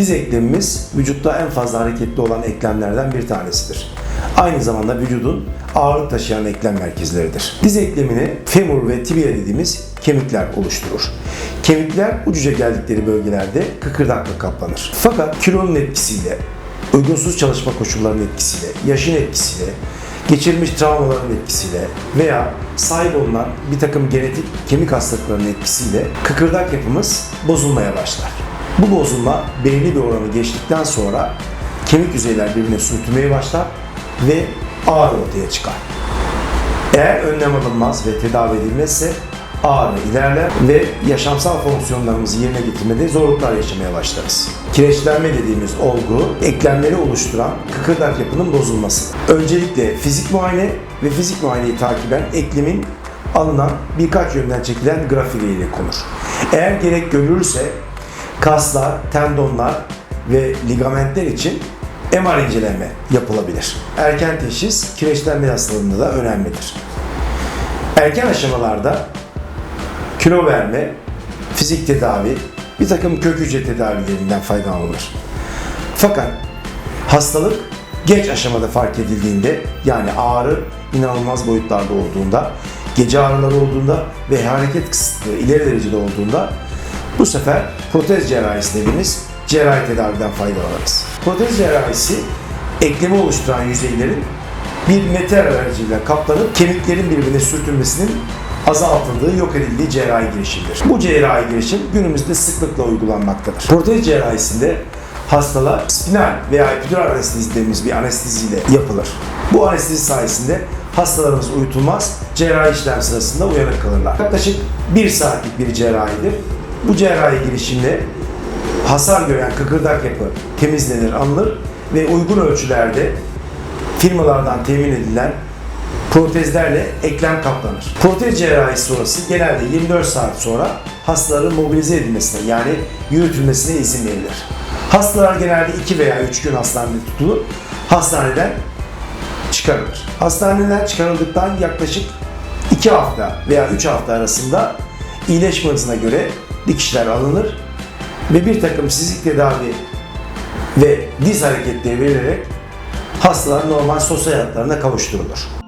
Diz eklemimiz vücutta en fazla hareketli olan eklemlerden bir tanesidir. Aynı zamanda vücudun ağırlık taşıyan eklem merkezleridir. Diz eklemini femur ve tibia dediğimiz kemikler oluşturur. Kemikler ucuca geldikleri bölgelerde kıkırdakla kaplanır. Fakat kilonun etkisiyle, uygunsuz çalışma koşullarının etkisiyle, yaşın etkisiyle, geçirmiş travmaların etkisiyle veya sahip olunan bir takım genetik kemik hastalıklarının etkisiyle kıkırdak yapımız bozulmaya başlar. Bu bozulma belirli bir oranı geçtikten sonra kemik yüzeyler birbirine sürtünmeye başlar ve ağrı ortaya çıkar. Eğer önlem alınmaz ve tedavi edilmezse ağrı ilerler ve yaşamsal fonksiyonlarımızı yerine getirmede zorluklar yaşamaya başlarız. Kireçlenme dediğimiz olgu, eklemleri oluşturan kıkırdak yapının bozulması. Öncelikle fizik muayene ve fizik muayeneyi takiben eklemin alınan birkaç yönden çekilen grafiği ile konur. Eğer gerek görülürse kaslar, tendonlar ve ligamentler için MR inceleme yapılabilir. Erken teşhis kireçlenme hastalığında da önemlidir. Erken aşamalarda kilo verme, fizik tedavi, bir takım kök hücre tedavilerinden faydalanılır. Fakat hastalık geç aşamada fark edildiğinde yani ağrı inanılmaz boyutlarda olduğunda, gece ağrıları olduğunda ve hareket kısıtlığı ileri derecede olduğunda bu sefer protez cerrahisi dediğimiz cerrahi tedaviden faydalanırız. Protez cerrahisi eklemi oluşturan yüzeylerin bir metal aracıyla kaplanıp kemiklerin birbirine sürtünmesinin azaltıldığı, yok edildiği cerrahi girişimdir. Bu cerrahi girişim günümüzde sıklıkla uygulanmaktadır. Protez cerrahisinde hastalar spinal veya epidural anestezi dediğimiz bir anesteziyle yapılır. Bu anestezi sayesinde hastalarımız uyutulmaz, cerrahi işlem sırasında uyanık kalırlar. Yaklaşık bir saatlik bir cerrahidir. Bu cerrahi girişimle hasar gören kıkırdak yapı temizlenir, alınır ve uygun ölçülerde firmalardan temin edilen protezlerle eklem kaplanır. Protez cerrahisi sonrası genelde 24 saat sonra hastaların mobilize edilmesine yani yürütülmesine izin verilir. Hastalar genelde 2 veya 3 gün hastanede tutulur. Hastaneden çıkarılır. Hastaneden çıkarıldıktan yaklaşık 2 hafta veya 3 hafta arasında iyileşme hızına göre dikişler alınır ve bir takım fizik tedavi ve diz hareketleri verilerek hastalar normal sosyal hayatlarına kavuşturulur.